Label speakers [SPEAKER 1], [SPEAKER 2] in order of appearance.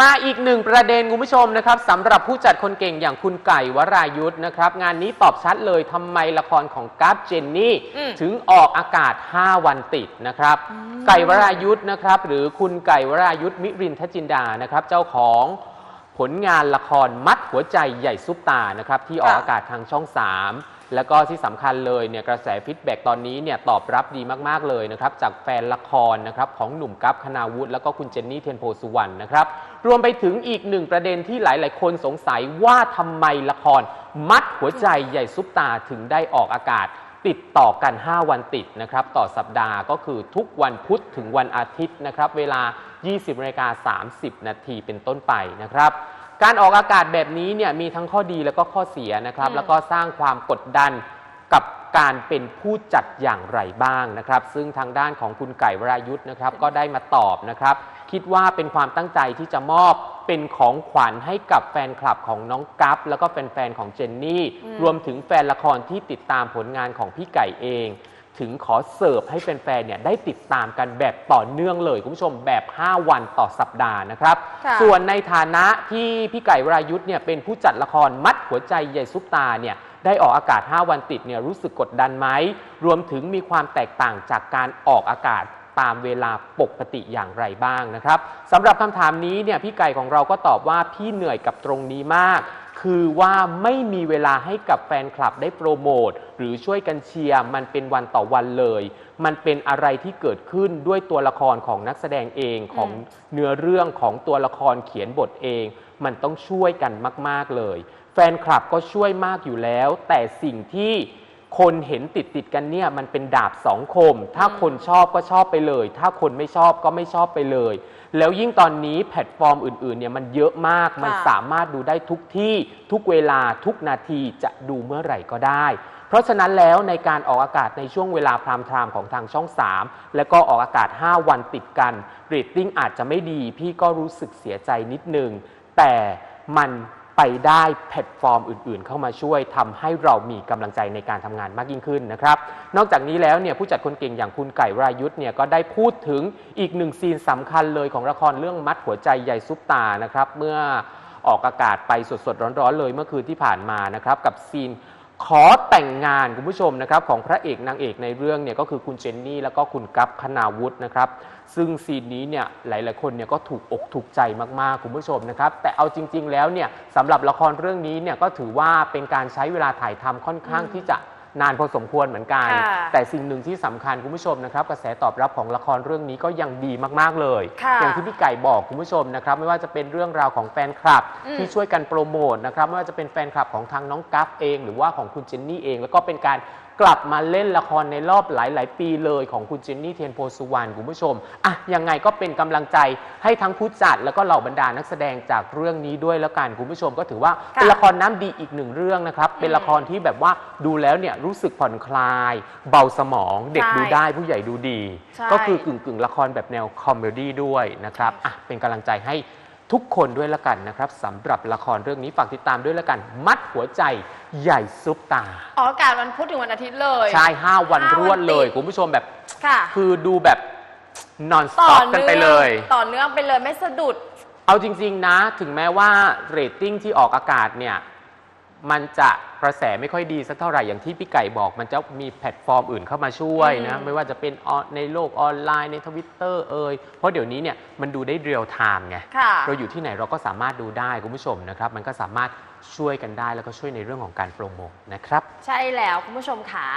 [SPEAKER 1] มาอีกหนึ่งประเด็นคุณผู้ชมนะครับสำหรับผู้จัดคนเก่งอย่างคุณไก่วรายุทธ์นะครับ งานนี้ตอบชัดเลยทำไมละครของกัฟเจนนี่
[SPEAKER 2] อืม
[SPEAKER 1] ถึงออกอากาศ 5 วันติดนะครับ ไก่วรายุทธ์นะครับ หรือคุณไก่วรายุทธ์มิรินทจินดานะครับ เจ้าของผลงานละครมัดหัวใจใหญ่ซุปตานะครับ ที่ออก
[SPEAKER 2] ค่ะ
[SPEAKER 1] อากาศทางช่อง 3 แล้วก็ที่สำคัญเลยเนี่ยกระแสฟีดแบ็กตอนนี้เนี่ยตอบรับดีมาก ๆ เลยนะครับ จากแฟนละครนะครับของหนุ่มกัฟคณาวุฒิแล้วก็คุณเจนนี่เทียนโพสุวรรณนะครับ รวมไปถึงอีกหนึ่งประเด็นที่หลาย ๆ คนสงสัยว่าทำไมละคร มัดหัวใจใหญ่ซุปตาถึงได้ออกอากาศ ติดต่อกัน 5 วันติดนะครับ ต่อสัปดาห์ก็คือทุกวันพุธถึงวันอาทิตย์นะครับ เวลา 20นาฬิกา30 นาทีเป็นต้นไปนะครับ การออกอากาศแบบนี้เนี่ยมีทั้งข้อดีแล้วก็ข้อเสียนะครับ
[SPEAKER 2] อืม
[SPEAKER 1] แล้วก็สร้างความกดดันกับการเป็นผู้จัดอย่างไรบ้างนะครับ ซึ่งทางด้านของคุณไก่วรายุทธ์นะครับ ก็ได้มาตอบนะครับ คิดว่าเป็นความตั้งใจที่จะมอบเป็นของขวัญให้กับแฟนคลับของน้องกัฟแล้วก็แฟนๆของเจนนี่
[SPEAKER 2] อืม
[SPEAKER 1] รวมถึงแฟนละครที่ติดตามผลงานของพี่ไก่เอง ถึงขอเสิร์ฟให้แฟนๆเนี่ยได้ติดตามกันแบบต่อเนื่องเลย คุณผู้ชมแบบ 5 วันต่อสัปดาห์นะครับ
[SPEAKER 2] ค่ะ
[SPEAKER 1] ส่วนในฐานะที่พี่ไก่วรายุทธ์เนี่ยเป็นผู้จัดละครมัดหัวใจใหญ่ซุปตาเนี่ยได้ออกอากาศ 5 วันติดเนี่ยรู้สึกกดดันไหม รวมถึงมีความแตกต่างจากการออกอากาศตามเวลาปกติอย่างไรบ้างนะครับสำหรับคำถามนี้เนี่ยพี่ไก่ของเราก็ตอบว่าพี่เหนื่อยกับตรงนี้มาก คือว่าไม่มีเวลาให้กับแฟนคลับได้โปรโมทหรือช่วยกันเชียร์มันเป็นวันต่อวันเลย มันเป็นอะไรที่เกิดขึ้นด้วยตัวละครของนักแสดงเองของเนื้อเรื่องของตัวละครเขียนบทเอง มันต้องช่วยกันมาก ๆเลย แฟนคลับก็ช่วยมากอยู่แล้ว แต่สิ่งที่ คนเห็นติดติดๆกันเนี่ยมันเป็นดาบสองคม ถ้าคนชอบก็ชอบไปเลย ถ้าคนไม่ชอบก็ไม่ชอบไปเลย แล้วยิ่งตอนนี้แพลตฟอร์มอื่นๆเนี่ยมันเยอะมาก มัน
[SPEAKER 2] ค่ะ
[SPEAKER 1] สามารถดูได้ทุกที่ทุกเวลาทุกนาทีจะดูเมื่อไหร่ก็ได้ เพราะฉะนั้นแล้วในการออกอากาศในช่วงเวลาพรามไทม์ของทางช่อง 3 แล้วก็ออกอากาศ 5 วันติดกันเรตติ้งอาจจะไม่ดี พี่ก็รู้สึกเสียใจนิดนึงแต่มัน ไปได้แพลตฟอร์มอื่น ๆ เข้ามาช่วยทำให้เรามีกำลังใจในการทำงานมากยิ่งขึ้นนะครับนอกจากนี้แล้วเนี่ยผู้จัดคนเก่งอย่างคุณไก่รายุทธ์เนี่ยก็ได้พูดถึงอีกหนึ่งซีนสำคัญเลยของละครเรื่องมัดหัวใจใหญ่ซุปตานะครับเมื่อออกอากาศไปสดๆร้อนๆเลยเมื่อคืนที่ผ่านมานะครับกับซีน ขอแต่งงานคุณผู้ชมนะครับของพระเอกนางเอกในเรื่องเนี่ยก็คือคุณเจนนี่แล้วก็คุณกัฟคณาวุฒินะครับ ซึ่งซีนนี้เนี่ยหลาย ๆ คนเนี่ยก็ถูกอกถูกใจมาก ๆ คุณผู้ชมนะครับ แต่เอาจริง ๆ แล้วเนี่ยสำหรับละครเรื่องนี้เนี่ยก็ถือว่าเป็นการใช้เวลาถ่ายทำค่อนข้างที่จะ นานพอสมควรเหมือนกัน
[SPEAKER 2] ค่ะ
[SPEAKER 1] แต่สิ่งหนึ่งที่สำคัญคุณผู้ชมนะครับกระแสตอบรับของละครเรื่องนี้ก็ยังดีมากๆเลย
[SPEAKER 2] ค่ะ
[SPEAKER 1] อย่างที่พี่ไก่บอกคุณผู้ชมนะครับไม่ว่าจะเป็นเรื่องราวของแฟนคลับ
[SPEAKER 2] อืม
[SPEAKER 1] ที่ช่วยกันโปรโมทนะครับไม่ว่าจะเป็นแฟนคลับของทางน้องกัฟเอง หรือว่าของคุณเจนนี่เอง แล้วก็เป็นการกลับมาเล่นละครในรอบหลาย ๆ ปีเลยของคุณเจนนี่เทียนโพสุวรรณคุณผู้ชมอะยังไงก็เป็นกำลังใจให้ทั้งผู้จัด แล้วก็เหล่าบรรดานักแสดงจากเรื่องนี้ด้วยแล้วกันคุณผู้ชมก็ถือว่า
[SPEAKER 2] ค่ะ
[SPEAKER 1] เป็นละครน้ำดีอีกหนึ่งเรื่องนะครับเป็นละครที่แบบว่าดูแล้วเนี่ยรู้สึกผ่อนคลาย เบาสมองเด็ก
[SPEAKER 2] ใช่
[SPEAKER 1] ดูได้ผู้ใหญ่ดูดี
[SPEAKER 2] ใช่
[SPEAKER 1] ก็คือกึ่งกึ่งๆละครแบบแนวคอมเมดี้ด้วยนะครับอะเป็นกำลังใจให้ทุกคนด้วยละกันนะครับสำหรับละครเรื่องนี้ฝากติดตามด้วยละกัน มัดหัวใจใหญ่ซุปตา
[SPEAKER 2] ออกอากาศวันพุธถึงวันอาทิตย์เลย
[SPEAKER 1] ใช่ห้าวัน
[SPEAKER 2] ห้าร
[SPEAKER 1] วดเลย
[SPEAKER 2] วันติด
[SPEAKER 1] คุณผู้ชมแบบ
[SPEAKER 2] ค่ะ
[SPEAKER 1] คือดูแบบ non
[SPEAKER 2] ต่อ
[SPEAKER 1] stop กัน
[SPEAKER 2] เนื่อง
[SPEAKER 1] ไปเลย
[SPEAKER 2] ต่อเนื่องไปเลยไม่สะดุด
[SPEAKER 1] เอาจริง ๆ นะ ถึงแม้ว่าเรตติ้งที่ออกอากาศเนี่ย มันจะกระแสไม่ค่อยดีสักเท่าไหร่อย่างที่พี่ไก่บอก มันจะมีแพลตฟอร์มอื่นเข้ามาช่วยนะ
[SPEAKER 2] อืม
[SPEAKER 1] ไม่ว่าจะเป็นออนในโลกออนไลน์ในทวิตเตอร์เอ่ยเพราะเดี๋ยวนี้เนี่ยมันดูได้เรียลไทม์ไง
[SPEAKER 2] ค่ะ
[SPEAKER 1] เราอยู่ที่ไหนเราก็สามารถดูได้คุณผู้ชมนะครับ มันก็สามารถช่วยกันได้แล้วก็ช่วยในเรื่องของการโปรโมทนะครับ
[SPEAKER 2] ใช่แล้วคุณผู้ชมค่ะ